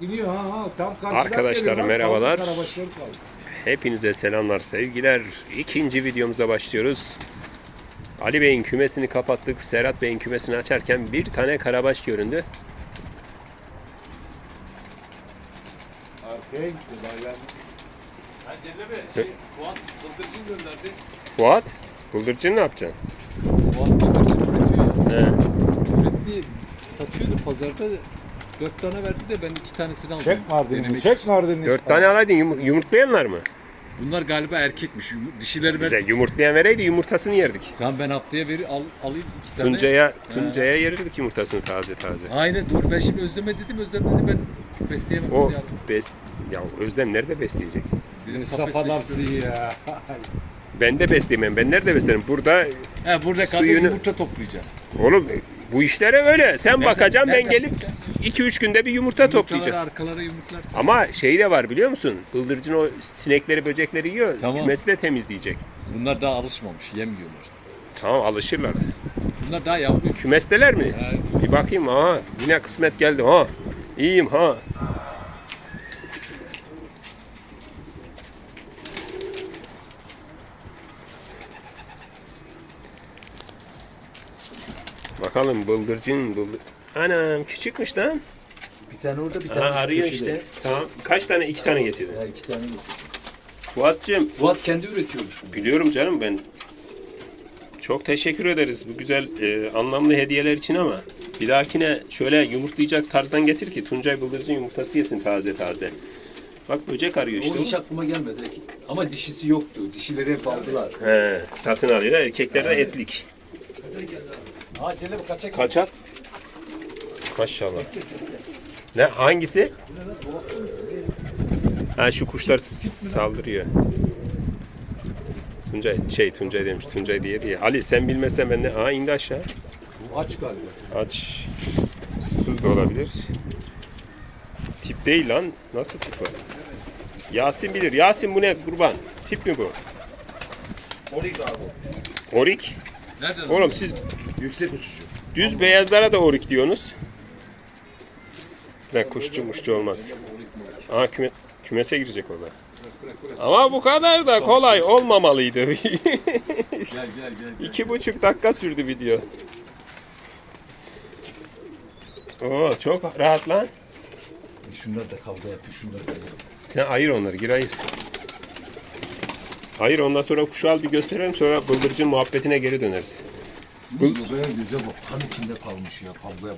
Gidiyor ha ha tam karşıdan Arkadaşlar, geliyor. Merhabalar. Hepinize selamlar, sevgiler. İkinci videomuza başlıyoruz. Ali Bey'in kümesini kapattık. Serhat Bey'in kümesini açarken bir tane karabaş göründü. Arkaya gitti baylar. Ha Celle Bey, şey, Fuat Bıldırcın gönderdi. Fuat, bıldırcın ne yapacaksın? Fuat Bıldırcın üretiyor. He. Üretti, satıyordu pazarda. Dört tane verdi de ben iki tanesini aldım. Çek Mardin'i. Denemek Çek için. Mardin'i. Dört tane alaydın yum- yumurtlayanlar mı? Bunlar galiba erkekmiş. Yum- Dişileri ben... Bize yumurtlayan vereydi yumurtasını yerdik. Tamam ben haftaya veri al, alayım iki tane. Tuncay'a, Tuncay'a yerirdik yumurtasını taze taze. Aynen dur ben şimdi Özlem'e dedim Özlem dedi ben besleyemem. O dedi bes ya Özlem nerede besleyecek? Dedim, Saf adamsın ya. Ben de besleyemem. Ben nerede beslerim? Burada He burada kaldı Suyunu- yumurta toplayacağım. oğlum bu işlere öyle. Sen bakacaksın ben nereden gelip bakacağım? 2-3 günde bir yumurta toplayacağım. Arkalara yumurtlar. Ama şey de var biliyor musun? Bıldırcın o sinekleri böcekleri yiyor. Tamam. Kümesi de temizleyecek. Bunlar daha alışmamış yemiyorlar. Tamam alışırlar. Bunlar daha yavru. Kümesteler mi? Ha, Bir bakayım ha. Yine kısmet geldi ha. İyiyim ha. Bakalım bıldırcın bıldır. Anam küçükmüş lan. Bir tane orada bir Ha, tane şu arıyor köşede. işte. Tamam. Kaç tane? iki tane getirdin. Ya iki tane yok. Fuat'cığım Fuat kendi üretiyormuş. biliyorum canım ben. Çok teşekkür ederiz bu güzel e, anlamlı hediyeler için ama bir dahakine şöyle yumurtlayacak tarzdan getir ki Tuncay Bıldırcın yumurtası yesin taze taze. Bak böcek arıyor işte. o hiç aklıma gelmedi. Ama dişisi yoktu. Dişileri hep aldılar. He, satın alıyor. Erkeklerde etlik. Ha Celal kaça Kaçak. Maşallah. Ne hangisi? Ha şu kuşlar saldırıyor. Tuncay şey Tuncay demiş. Tuncay diye diye. Ali sen bilmesen ben de aa indi aşağı. Bu aç galiba. Aç. Susuz da olabilir. Tip değil lan. Nasıl tip var? Yasin bilir. Yasin bu ne kurban? Tip mi bu? Orik abi. Orik. Nereden? Oğlum siz Yüksek uçucu. düz beyazlara da orik diyorsunuz. Sizden kuşçu muşçu olmaz. Aa küme, kümese girecek o da. Ama bu kadar da kolay olmamalıydı. Gel gel gel. gel. İki buçuk dakika sürdü video. Oo çok rahat lan. Şunlar da kavga yapıyor. Şunlar da yapıyor. Sen ayır onları, gir ayır. Hayır ondan sonra kuşu al bir gösterelim sonra bıldırcın muhabbetine geri döneriz. Bu göze bak. Kan içinde kalmış ya.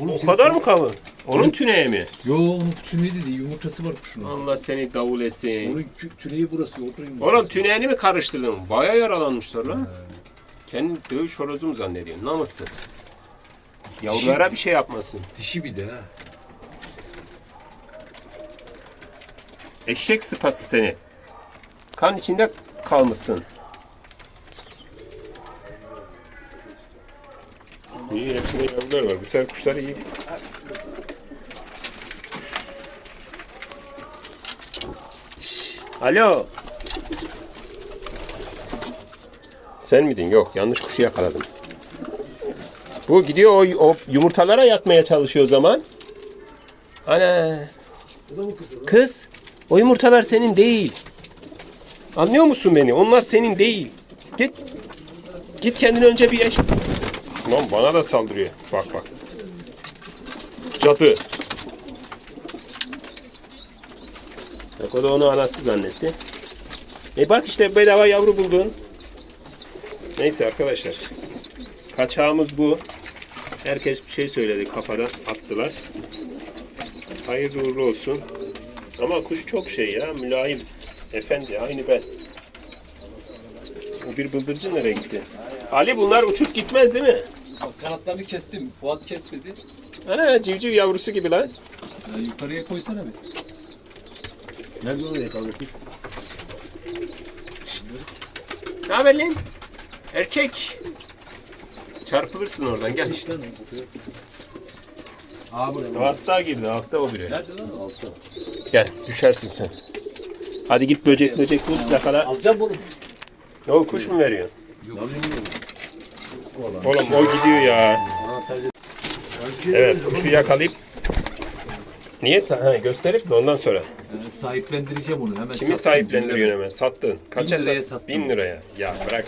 Oğlum O senin- kadar mı kalın? Onun tüneği mi? Yo onun tüneyi dedi. Yumurtası var kuşun. Allah seni davul etsin. Onun kü- tüneyi burası. Orada yumurtası. Oğlum tüneğini mi karıştırdın? Baya yaralanmışlar lan. Kendi dövüş horozu mu zannediyorsun? Namussuz. Yavrulara bir şey yapmasın. Dişi bir de ha. Eşek sıpası seni. Kan içinde kalmışsın. İyi hepsinde yavrular var. Bu sefer kuşlar iyi. Şşş, Alo. Sen miydin? Yok yanlış kuşu yakaladım. Bu gidiyor o, o yumurtalara yatmaya çalışıyor o zaman. Ana. Kız, o yumurtalar senin değil. Anlıyor musun beni? Onlar senin değil. Git. Git kendine önce bir yaş. Lan bana da saldırıyor. Bak bak. Cadı. Bak o da onu anası zannetti. E bak işte bedava yavru buldun. Neyse arkadaşlar. Kaçağımız bu. Herkes bir şey söyledi kafadan attılar. Hayırlı uğurlu olsun. Ama kuş çok şey ya, mülayim. Efendi, aynı ben. Bu bir bıldırcın nereye gitti? Ali bunlar uçup gitmez değil mi? Bak kanatlarını kestim. Fuat kes dedi. Ana civciv yavrusu gibi lan. Ya yukarıya koysana bir. Nerede kavga kuş? Ne haber lan? Erkek. Çarpılırsın oradan gel. İşte lan. Abi Altta girdi, altta o biri. Nerede lan? Altta. Gel, düşersin sen. Hadi git böcek böcek bul yakala. Alacağım oğlum. Ne o kuş mu veriyor? Yok. Oğlum o gidiyor ya. Evet kuşu yakalayıp Niye? Ha, gösterip de ondan sonra. Yani sahiplendireceğim onu hemen. Kimi satayım, sahiplendiriyorsun hemen? Sattın. Kaça liraya sat? sattım. Bin liraya. Ya bırak.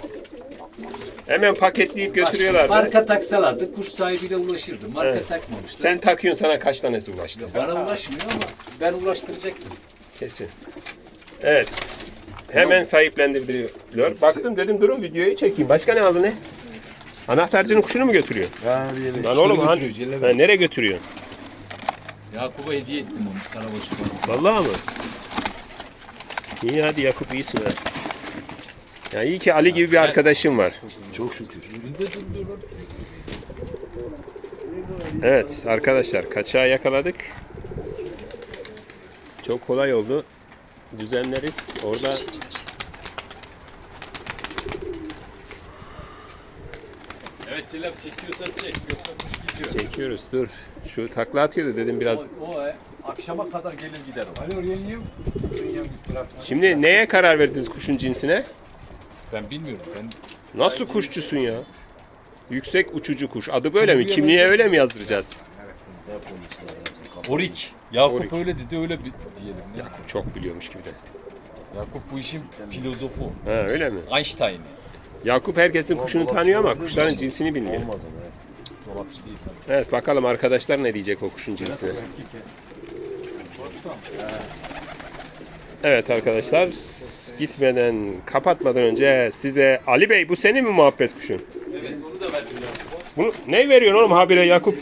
Hemen paketleyip götürüyorlar. Marka taksalardı kuş sahibine ulaşırdı. Marka Evet. takmamışlar. Sen takıyorsun sana kaç tanesi ulaştı? Bana ulaşmıyor ama ben ulaştıracaktım. Kesin. Evet. Hemen sahiplendiriliyor. Baktım dedim durun videoyu çekeyim. Başka ne aldı ne? Anahtarcının kuşunu mu götürüyor? Lan oğlum han- ha, nereye götürüyor? Yakup'a hediye ettim onu Karabaşı baskı. Vallahi mı? İyi hadi Yakup iyisin ha. Ya iyi ki Ali gibi bir arkadaşım var. Çok şükür. Evet arkadaşlar kaçağı yakaladık. Çok kolay oldu. Düzenleriz. Orada Celal çekiyorsan çek yoksa kuş gidiyor. çekiyoruz. Dur. Şu takla atıyordu dedim biraz. O, o e, akşama kadar gelir gider o. Ali oraya bırak. Şimdi neye karar verdiniz kuşun cinsine? Ben bilmiyorum. Ben Nasıl kuşçusun ya? Yüksek uçucu kuş. Adı böyle mi? Kimliğe öyle mi yazdıracağız? Orik. Yakup Orik. öyle dedi öyle bir diyelim. Ne? Yakup çok biliyormuş gibi de. Yakup bu işin filozofu. Ha öyle mi? Einstein. Yakup herkesin kuşunu tanıyor ama kuşların cinsini bilmiyor. Olmaz ama. ya. Dolapçı değil. Evet bakalım arkadaşlar ne diyecek o kuşun cinsine. Evet arkadaşlar gitmeden kapatmadan önce size Ali Bey bu senin mi muhabbet kuşun? Evet onu da verdim Yakup'a. Bunu ne veriyorsun oğlum habire Yakup?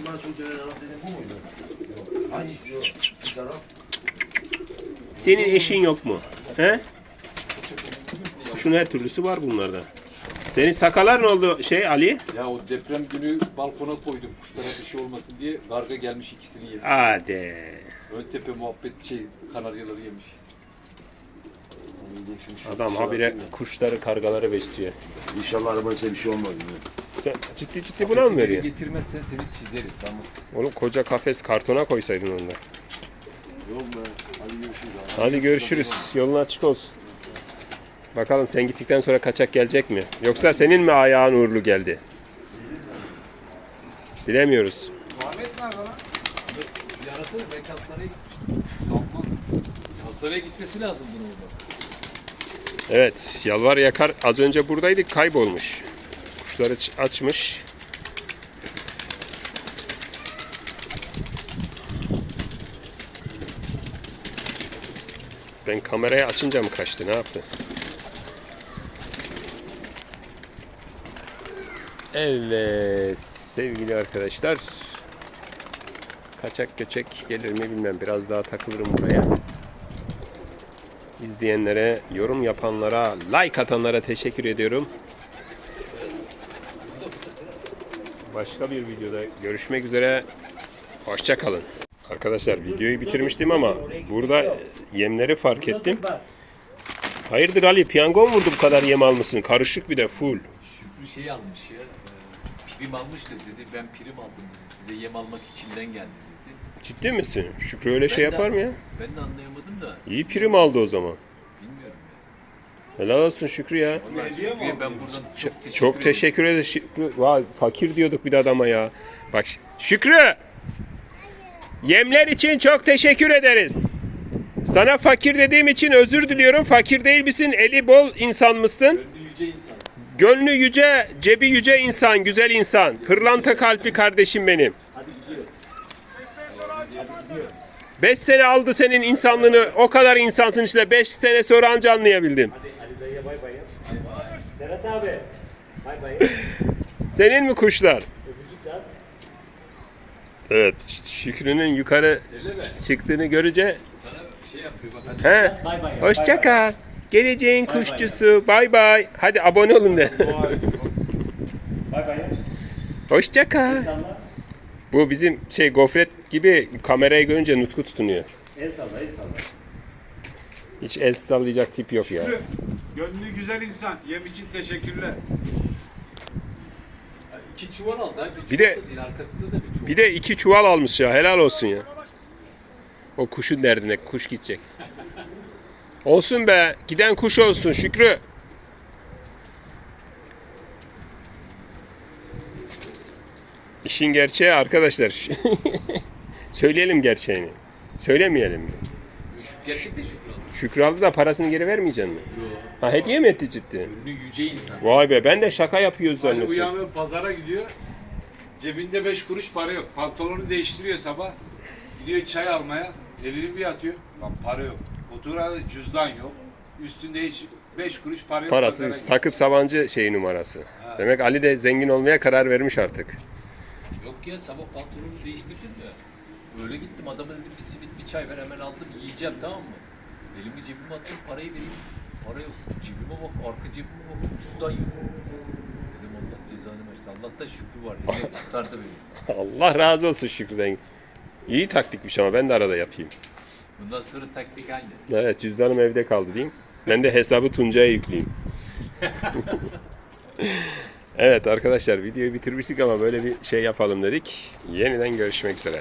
Senin eşin yok mu? He? Kuşun her türlüsü var bunlarda. Senin sakalar ne oldu şey Ali? Ya o deprem günü balkona koydum kuşlara bir şey olmasın diye. Karga gelmiş ikisini yemiş. Hadi. Ön tepe muhabbet şey kanaryaları yemiş. Adam habire kuşları kargaları besliyor. İnşallah arabanın size bir şey olmaz. Sen ciddi ciddi buna mı veriyor? Getirmezsen seni çizerim tamam. Oğlum koca kafes kartona koysaydın onu da. Yok be. Hadi görüşürüz abi. Hadi görüşürüz. Yolun açık olsun. Bakalım sen gittikten sonra kaçak gelecek mi? Yoksa senin mi ayağın uğurlu geldi? Bilemiyoruz. Muhammed nerede lan? Arasana belki hastaneye gitmiştim. Kalkma. Hastaneye gitmesi lazım bunu orada. Evet, Yalvar Yakar az önce buradaydı, kaybolmuş. Kuşları açmış. Ben kamerayı açınca mı kaçtı, ne yaptı? Evet, sevgili arkadaşlar. Kaçak göçek gelir mi bilmem. Biraz daha takılırım buraya. İzleyenlere, yorum yapanlara, like atanlara teşekkür ediyorum. Başka bir videoda görüşmek üzere. Hoşça kalın. Arkadaşlar videoyu bitirmiştim ama burada yemleri fark ettim. Hayırdır Ali piyango mu vurdu bu kadar yem almışsın? Karışık bir de full. Şükrü şey almış ya. e, Prim almış da dedi. Ben prim aldım dedi. Size yem almak içinden geldi dedi. Ciddi misin? Şükrü öyle şey Ben de- yapar mı ya? Ben de anlayamadım da İyi prim aldı o zaman. bilmiyorum ya. Helal olsun Şükrü ya. Vallahi Şükrü'ye ben buradan çok teşekkür Çok ederim. teşekkür ederiz Şükrü. Vay fakir diyorduk bir de adama ya. Bak Şükrü! Yemler için çok teşekkür ederiz. Sana fakir dediğim için özür diliyorum. Fakir değil misin? Eli bol insan mısın? Gönlü yüce insan. Gönlü yüce, cebi yüce insan, güzel insan. Pırlanta kalpli kardeşim benim. Beş sene aldı senin insanlığını. O kadar insansın işte. Beş sene sonra anca anlayabildim. Senin mi kuşlar? Evet, Şükrü'nün yukarı çıktığını görünce Sana şey yapıyor bak hadi. he, hoşça kal. Geleceğin kuşçusu. Bay bay. Hadi abone olun de. Bay bay. hoşça kal. Bu bizim şey gofret gibi kamerayı görünce nutku tutunuyor. El salla, el salla. Hiç el sallayacak tip yok ya. Gönlü güzel insan. Yem için teşekkürler. İki çuval aldı. ha. Bir de- çuval değil, arkasında da bir çuval. Bir de iki çuval almış ya. Helal olsun ya. O kuşun derdine kuş gidecek. Olsun be. Giden kuş olsun Şükrü. İşin gerçeği arkadaşlar. Söyleyelim gerçeğini. Söylemeyelim mi? Gerçekten Şükrü aldı. Şükrü aldı da parasını geri vermeyecek mi? Yo. Ha hediye mi etti ciddi? Ünlü yüce insan. Vay be ben de şaka yapıyoruz Hani zannettim. uyanıyor pazara gidiyor. Cebinde beş kuruş para yok. Pantolonu değiştiriyor sabah. Gidiyor çay almaya. Elini bir atıyor. Lan para yok. Oturada cüzdan yok. Üstünde hiç beş kuruş para yok. Parası Pazara. Sakıp Sabancı şeyi numarası. Demek Ali de zengin olmaya karar vermiş artık. Yok ya sabah pantolonumu değiştirdim ya. Öyle gittim adama dedim bir simit bir çay ver hemen aldım yiyeceğim tamam mı? Elimi cebime attım parayı vereyim. Para yok. Cebime bak arka cebime bak cüzdan yok. Dedim Allah cezanı versin. Allah'tan şükrü var dedi. Kurtardı beni. Allah razı olsun Şükrü'den. İyi taktikmiş ama ben de arada yapayım. Bundan sonra taktik aynı. Evet cüzdanım evde kaldı diyeyim. Ben de hesabı Tuncay'a yükleyeyim. evet arkadaşlar videoyu bitirmiştik ama böyle bir şey yapalım dedik. Yeniden görüşmek üzere.